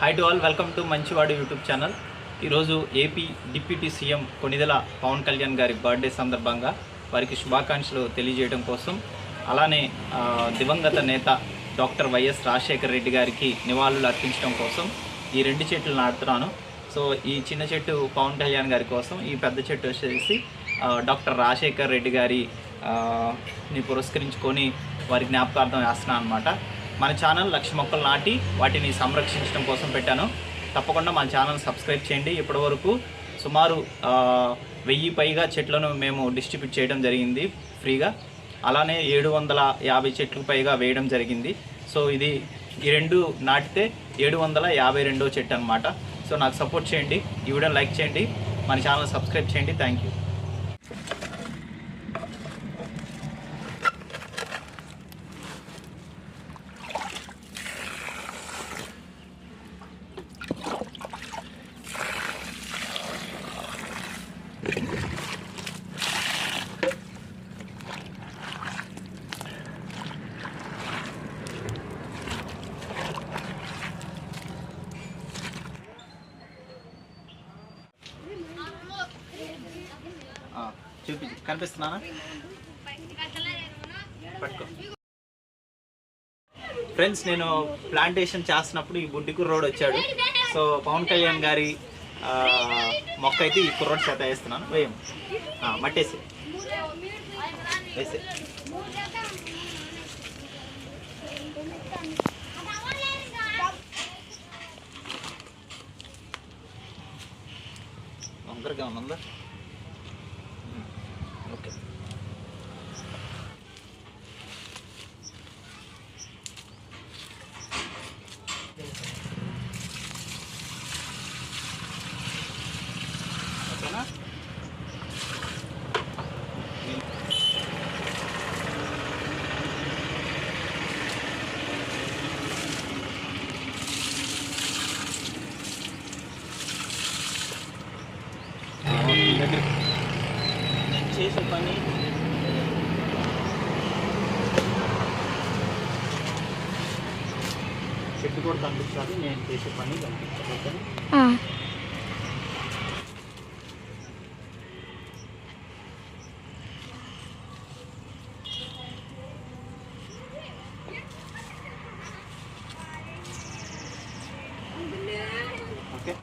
Hi to all welcome to మంచివాడు YouTube channel ఈరోజు AP deputy CM Konidela Pawan Kalyan గారి birthday సందర్భంగా వారికి శుభాకాంక్షలు తెలియజేయడం కోసం అలానే దివంగత నేత డాక్టర్ వైఎస్ రాజశేఖర్ రెడ్డి గారికి నివాళులు అర్పించడం కోసం ఈ రెండు చెట్లు నాటుతున్నాను. సో ఈ చిన్న చెట్టు పవన్ కళ్యాణ్ గారి కోసం ఈ పెద్ద చెట్టు వచ్చేసి డాక్టర్ రాజశేఖర్ రెడ్డి గారిని పురస్కరించుకొని వారి జ్ఞాపకార్థం వేస్తున్నాను అనమాట మన ఛానల్ లక్ష మొక్కలు నాటి వాటిని సంరక్షించడం కోసం పెట్టాను. తప్పకుండా మన ఛానల్ సబ్స్క్రైబ్ చేయండి. ఇప్పటివరకు సుమారు వెయ్యి పైగా చెట్లను మేము డిస్ట్రిబ్యూట్ చేయడం జరిగింది ఫ్రీగా. అలానే ఏడు వందల యాభై చెట్లు పైగా వేయడం జరిగింది. సో ఇది ఈ రెండు నాటితే ఏడు వందల యాభై రెండో చెట్టు అనమాట సో నాకు సపోర్ట్ చేయండి. ఈ వీడియో లైక్ చేయండి. మన ఛానల్ సబ్స్క్రైబ్ చేయండి. Thank you. చూపి కనిపిస్తున్నానా? పట్టుకో. ఫ్రెండ్స్ నేను ప్లాంటేషన్ చేస్తున్నప్పుడు ఈ బుడ్డి కుర్రోడు వచ్చాడు. సో పవన్ కళ్యాణ్ గారి మొక్క అయితే ఈ కుర్రోడు చేత వేస్తున్నాను. వేయం. మట్టేసి. వేసే. వంకరగా ఉందా? దగ్గర. చేసే పని. చెట్టు కూడా కనిపించాలి నేను చేసే పని ఓకేనా?